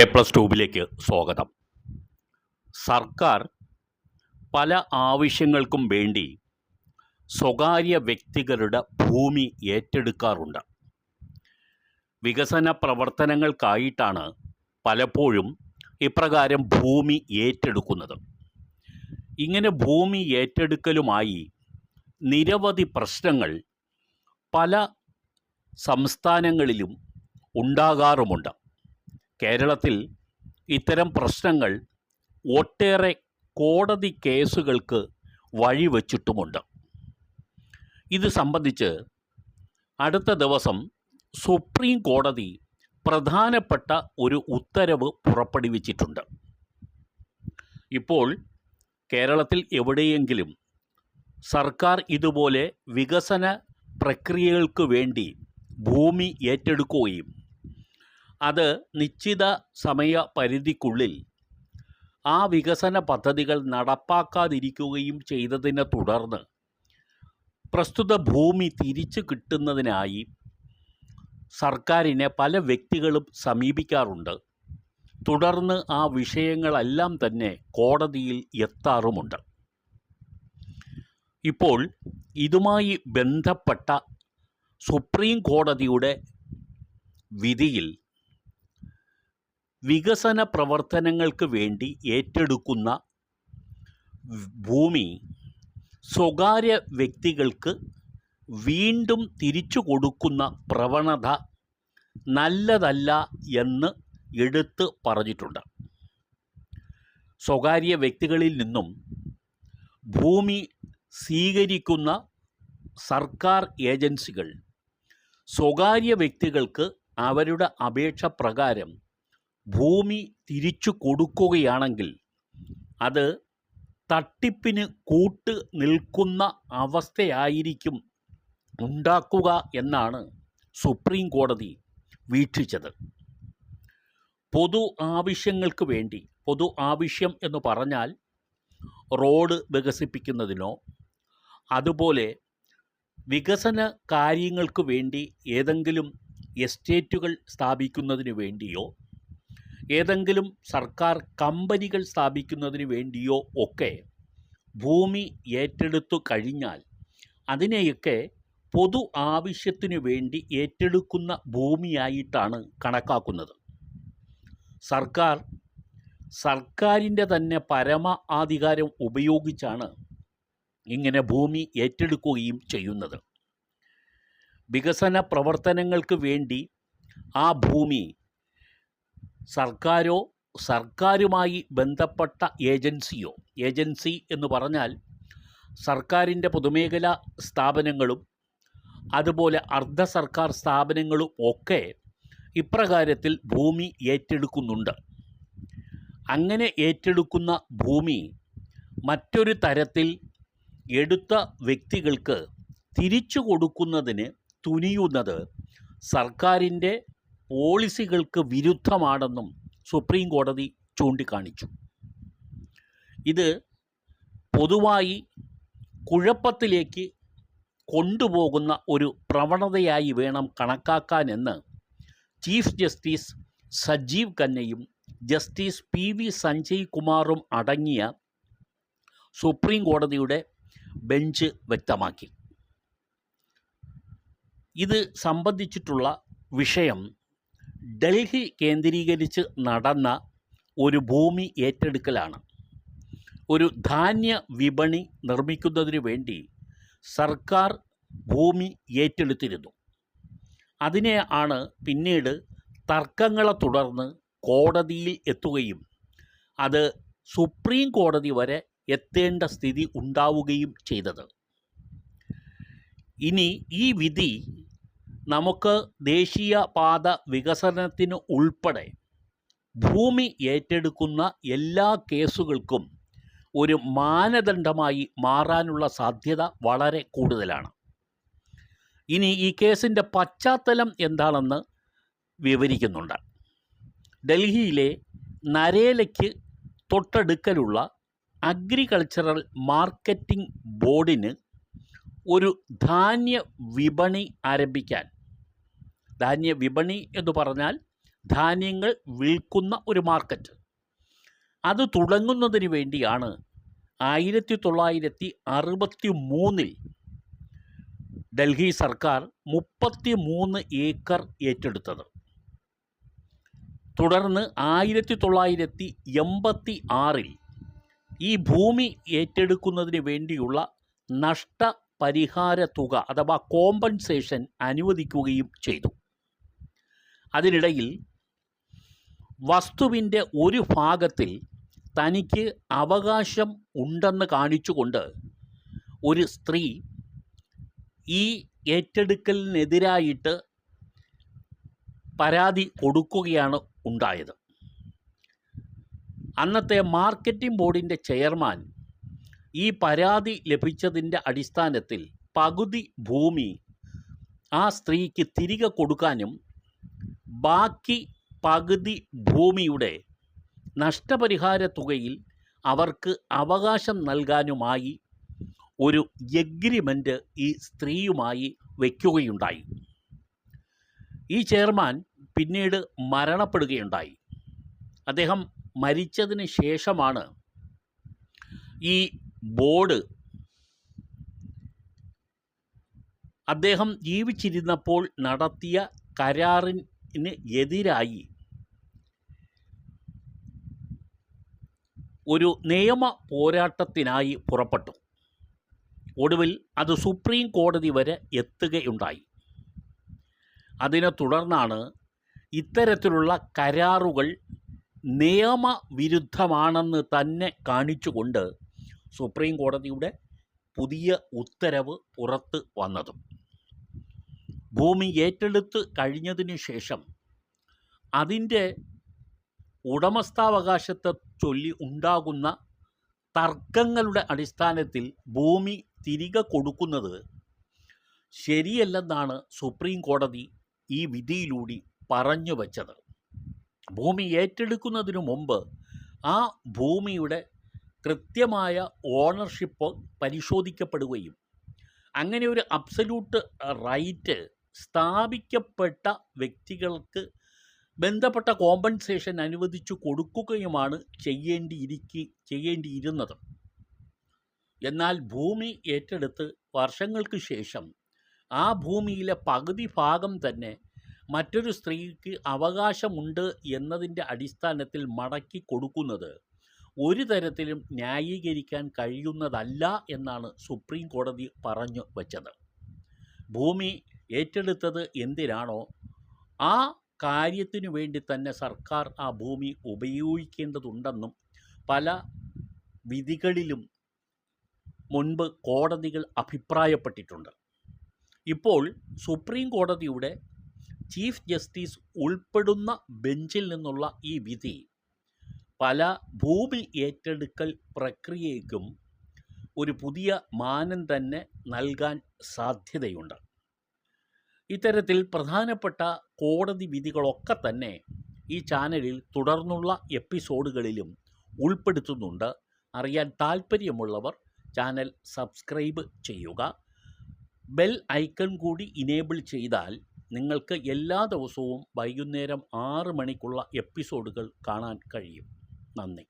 A plus ട്യൂബിലേക്ക് സ്വാഗതം. സർക്കാർ പല ആവശ്യങ്ങൾക്കും വേണ്ടി സ്വകാര്യ വ്യക്തികളുടെ ഭൂമി ഏറ്റെടുക്കാറുണ്ട്. വികസന പ്രവർത്തനങ്ങൾക്കായിട്ടാണ് പലപ്പോഴും ഇപ്രകാരം ഭൂമി ഏറ്റെടുക്കുന്നത്. ഇങ്ങനെ ഭൂമി ഏറ്റെടുക്കലുമായി നിരവധി പ്രശ്നങ്ങൾ പല സംസ്ഥാനങ്ങളിലും ഉണ്ടാകാറുമുണ്ട്. കേരളത്തിൽ ഇത്തരം പ്രശ്നങ്ങൾ ഒട്ടേറെ കോടതി കേസുകൾക്ക് വഴിവെച്ചിട്ടുമുണ്ട് ഇത് സംബന്ധിച്ച് അടുത്ത ദിവസം സുപ്രീം കോടതി പ്രധാനപ്പെട്ട ഒരു ഉത്തരവ് പുറപ്പെടുവിച്ചിട്ടുണ്ട്. ഇപ്പോൾ കേരളത്തിൽ എവിടെയെങ്കിലും സർക്കാർ ഇതുപോലെ വികസന പ്രക്രിയകൾക്ക് വേണ്ടി ഭൂമി ഏറ്റെടുക്കുകയും അത് നിശ്ചിത സമയ പരിധിക്കുള്ളിൽ ആ വികസന പദ്ധതികൾ നടപ്പാക്കാതിരിക്കുകയും ചെയ്തതിനെ തുടർന്ന് പ്രസ്തുത ഭൂമി തിരിച്ചു കിട്ടുന്നതിനായി സർക്കാരിനെ പല വ്യക്തികളും സമീപിക്കാറുണ്ട്. തുടർന്ന് ആ വിഷയങ്ങളെല്ലാം തന്നെ കോടതിയിൽ എത്താറുമുണ്ട്. ഇപ്പോൾ ഇതുമായി ബന്ധപ്പെട്ട സുപ്രീം കോടതിയുടെ വിധിയിൽ വികസന പ്രവർത്തനങ്ങൾക്ക് വേണ്ടി ഏറ്റെടുക്കുന്ന ഭൂമി സ്വകാര്യ വ്യക്തികൾക്ക് വീണ്ടും തിരിച്ചു കൊടുക്കുന്ന പ്രവണത നല്ലതല്ല എന്ന് എടുത്ത് പറഞ്ഞിട്ടുണ്ട്. സ്വകാര്യ വ്യക്തികളിൽ നിന്നും ഭൂമി സ്വീകരിക്കുന്ന സർക്കാർ ഏജൻസികൾ സ്വകാര്യ വ്യക്തികൾക്ക് അവരുടെ അപേക്ഷ പ്രകാരം ഭൂമി തിരിച്ചു കൊടുക്കുകയാണെങ്കിൽ അത് തട്ടിപ്പിന് കൂട്ട് നിൽക്കുന്ന അവസ്ഥയായിരിക്കും ഉണ്ടാക്കുക എന്നാണ് സുപ്രീം കോടതി വീക്ഷിച്ചത്. പൊതു ആവശ്യങ്ങൾക്ക് വേണ്ടി പൊതു ആവശ്യം എന്ന് പറഞ്ഞാൽ റോഡ് വികസിപ്പിക്കുന്നതിനോ അതുപോലെ വികസന കാര്യങ്ങൾക്ക് വേണ്ടി ഏതെങ്കിലും എസ്റ്റേറ്റുകൾ സ്ഥാപിക്കുന്നതിന് വേണ്ടിയോ ഏതെങ്കിലും സർക്കാർ കമ്പനികൾ സ്ഥാപിക്കുന്നതിന് വേണ്ടിയോ ഒക്കെ ഭൂമി ഏറ്റെടുത്തു കഴിഞ്ഞാൽ അതിനെയൊക്കെ പൊതു ആവശ്യത്തിനു വേണ്ടി ഏറ്റെടുക്കുന്ന ഭൂമിയായിട്ടാണ് കണക്കാക്കുന്നത്. സർക്കാർ സർക്കാരിന്റെ തന്നെ പരമ ആധികാരം ഉപയോഗിച്ചാണ് ഇങ്ങനെ ഭൂമി ഏറ്റെടുക്കുകയും ചെയ്യുന്നത്. വികസന പ്രവർത്തനങ്ങൾക്ക് വേണ്ടി ആ ഭൂമി സർക്കാരോ സർക്കാരുമായി ബന്ധപ്പെട്ട ഏജൻസിയോ ഏജൻസി എന്ന് പറഞ്ഞാൽ സർക്കാരിന്റെ പൊതുമേഖലാ സ്ഥാപനങ്ങളും അതുപോലെ അർദ്ധ സർക്കാർ സ്ഥാപനങ്ങളും ഒക്കെ ഇപ്രകാരത്തിൽ ഭൂമി ഏറ്റെടുക്കുന്നുണ്ട്. അങ്ങനെ ഏറ്റെടുക്കുന്ന ഭൂമി മറ്റൊരു തരത്തിൽ എടുത്ത വ്യക്തികൾക്ക് തിരിച്ചു കൊടുക്കുന്നതിന് തുനിയുന്നത് സർക്കാരിന്റെ പോളിസികൾക്ക് വിരുദ്ധമാണെന്നും സുപ്രീം കോടതി ചൂണ്ടിക്കാണിച്ചു. ഇത് പൊതുവായി കുഴപ്പത്തിലേക്ക് കൊണ്ടുപോകുന്ന ഒരു പ്രവണതയായി വേണം കണക്കാക്കാനെന്ന് ചീഫ് ജസ്റ്റിസ് സജീവ് ഖന്നയും ജസ്റ്റിസ് പി വി സഞ്ജയ് കുമാറും അടങ്ങിയ സുപ്രീം കോടതിയുടെ ബെഞ്ച് വ്യക്തമാക്കി. ഇത് സംബന്ധിച്ചിട്ടുള്ള വിഷയം ഡൽഹി കേന്ദ്രീകരിച്ച് നടന്ന ഒരു ഭൂമി ഏറ്റെടുക്കലാണ്. ഒരു ധാന്യ വിപണി നിർമ്മിക്കുന്നതിന് വേണ്ടി സർക്കാർ ഭൂമി ഏറ്റെടുത്തിരുന്നു. അതിനെ ആണ് പിന്നീട് തർക്കങ്ങളെ തുടർന്ന് കോടതിയിൽ എത്തുകയും അത് സുപ്രീം കോടതി വരെ എത്തേണ്ട സ്ഥിതി ഉണ്ടാവുകയും ചെയ്തത്. ഇനി ഈ വിധി നമുക്ക് ദേശീയ പാത വികസനത്തിന് ഉൾപ്പെടെ ഭൂമി ഏറ്റെടുക്കുന്ന എല്ലാ കേസുകൾക്കും ഒരു മാനദണ്ഡമായി മാറാനുള്ള സാധ്യത വളരെ കൂടുതലാണ്. ഇനി ഈ കേസിന്റെ പശ്ചാത്തലം എന്താണെന്ന് വിവരിക്കുന്നുണ്ട്. ഡൽഹിയിലെ നരേലയ്ക്ക് തൊട്ടടുക്കലുള്ള അഗ്രികൾച്ചറൽ മാർക്കറ്റിംഗ് ബോർഡിന് ഒരു ധാന്യ വിപണി ആരംഭിക്കാൻ ധാന്യ വിപണി എന്ന് പറഞ്ഞാൽ ധാന്യങ്ങൾ വിൽക്കുന്ന ഒരു മാർക്കറ്റ്. അത് തുടങ്ങുന്നതിന് വേണ്ടിയാണ് ആയിരത്തി തൊള്ളായിരത്തി അറുപത്തി മൂന്നിൽ ഡൽഹി സർക്കാർ മുപ്പത്തി മൂന്ന് ഏക്കർ ഏറ്റെടുത്തത്. തുടർന്ന് ആയിരത്തി തൊള്ളായിരത്തി എൺപത്തി ആറിൽ ഈ ഭൂമി ഏറ്റെടുക്കുന്നതിന് വേണ്ടിയുള്ള നഷ്ടപരിഹാര തുക അഥവാ കോമ്പൻസേഷൻ അനുവദിക്കുകയും ചെയ്തു. അതിനിടയിൽ വസ്തുവിന്റെ ഒരു ഭാഗത്തിൽ തനിക്ക് അവകാശം ഉണ്ടെന്ന് കാണിച്ചുകൊണ്ട് ഒരു സ്ത്രീ ഈ ഏറ്റെടുക്കലിനെതിരായിട്ട് പരാതി കൊടുക്കുകയാണ് ഉണ്ടായത്. അന്നത്തെ മാർക്കറ്റിംഗ് ബോർഡിന്റെ ചെയർമാൻ ഈ പരാതി ലഭിച്ചതിന്റെ അടിസ്ഥാനത്തിൽ പകുതി ഭൂമി ആ സ്ത്രീക്ക് തിരികെ കൊടുക്കാനും ബാക്കി പകുതി ഭൂമിയുടെ നഷ്ടപരിഹാര തുകയിൽ അവർക്ക് അവകാശം നൽകാനുമായി ഒരു എഗ്രിമെന്റ് ഈ സ്ത്രീയുമായി വയ്ക്കുകയുണ്ടായി ഈ ചെയർമാൻ പിന്നീട് മരണപ്പെടുകയുണ്ടായി. അദ്ദേഹം മരിച്ചതിന് ശേഷമാണ് ഈ ബോർഡ് അദ്ദേഹം ജീവിച്ചിരുന്നപ്പോൾ നടത്തിയ കരാറിന് എതിരായി. ഒരു നിയമ പോരാട്ടത്തിനായി പുറപ്പെട്ടു. ഒടുവിൽ അത് സുപ്രീം കോടതി വരെ എത്തുകയുണ്ടായി. അതിനെ തുടർന്നാണ് ഇത്തരത്തിലുള്ള കരാറുകൾ നിയമവിരുദ്ധമാണെന്ന് തന്നെ കാണിച്ചുകൊണ്ട് സുപ്രീം കോടതിയുടെ പുതിയ ഉത്തരവ് പുറത്ത് വന്നതും. ഭൂമി ഏറ്റെടുത്ത് കഴിഞ്ഞതിന് ശേഷം അതിന്റെ ഉടമസ്ഥാവകാശത്തെ ചൊല്ലി ഉണ്ടാകുന്ന തർക്കങ്ങളുടെ അടിസ്ഥാനത്തിൽ ഭൂമി തിരികെ കൊടുക്കുന്നത് ശരിയല്ലെന്നാണ് സുപ്രീം കോടതി ഈ വിധിയിലൂടെ പറഞ്ഞു വച്ചത്. ഭൂമി ഏറ്റെടുക്കുന്നതിനു മുമ്പ് ആ ഭൂമിയുടെ കൃത്യമായ ഓണർഷിപ്പ് പരിശോധിക്കപ്പെടുകയും അങ്ങനെ ഒരു അബ്സല്യൂട്ട് റൈറ്റ് സ്ഥാപിക്കപ്പെട്ട വ്യക്തികൾക്ക് ബന്ധപ്പെട്ട കോമ്പൻസേഷൻ അനുവദിച്ചു കൊടുക്കുകയുമാണ് ചെയ്യേണ്ടിയിരിക്കി ചെയ്യേണ്ടിയിരുന്നത്. എന്നാൽ ഭൂമി ഏറ്റെടുത്ത് വർഷങ്ങൾക്ക് ശേഷം ആ ഭൂമിയിലെ പകുതി ഭാഗം തന്നെ മറ്റൊരു സ്ത്രീക്ക് അവകാശമുണ്ട് എന്നതിന്റെ അടിസ്ഥാനത്തിൽ മടക്കി കൊടുക്കുന്നത് ഒരു തരത്തിലും ന്യായീകരിക്കാൻ കഴിയുന്നതല്ല എന്നാണ് സുപ്രീം കോടതി പറഞ്ഞു വച്ചത്. ഭൂമി ഏറ്റെടുത്തത് എന്തിനാണോ ആ കാര്യത്തിനു വേണ്ടി തന്നെ സർക്കാർ ആ ഭൂമി ഉപയോഗിക്കേണ്ടതുണ്ടെന്നും പല വിധികളിലും മുൻപ് കോടതികൾ അഭിപ്രായപ്പെട്ടിട്ടുണ്ട്. ഇപ്പോൾ സുപ്രീം കോടതിയുടെ ചീഫ് ജസ്റ്റിസ് ഉൾപ്പെടുന്ന ബെഞ്ചിൽ നിന്നുള്ള ഈ വിധി പല ഭൂമി ഏറ്റെടുക്കൽ പ്രക്രിയയ്ക്കും ഒരു പുതിയ മാനം തന്നെ നൽകാൻ സാധ്യതയുണ്ട്. ഇത്തരത്തിൽ പ്രധാനപ്പെട്ട കോടതി വിധികളൊക്കെ തന്നെ ഈ ചാനലിൽ തുടർന്നുള്ള എപ്പിസോഡുകളിലും ഉൾപ്പെടുത്തുന്നുണ്ട്. അറിയാൻ താൽപ്പര്യമുള്ളവർ ചാനൽ സബ്സ്ക്രൈബ് ചെയ്യുക. ബെൽ ഐക്കൺ കൂടി ഇനേബിൾ ചെയ്താൽ നിങ്ങൾക്ക് എല്ലാ ദിവസവും വൈകുന്നേരം ആറ് മണിക്കുള്ള എപ്പിസോഡുകൾ കാണാൻ കഴിയും. നന്ദി.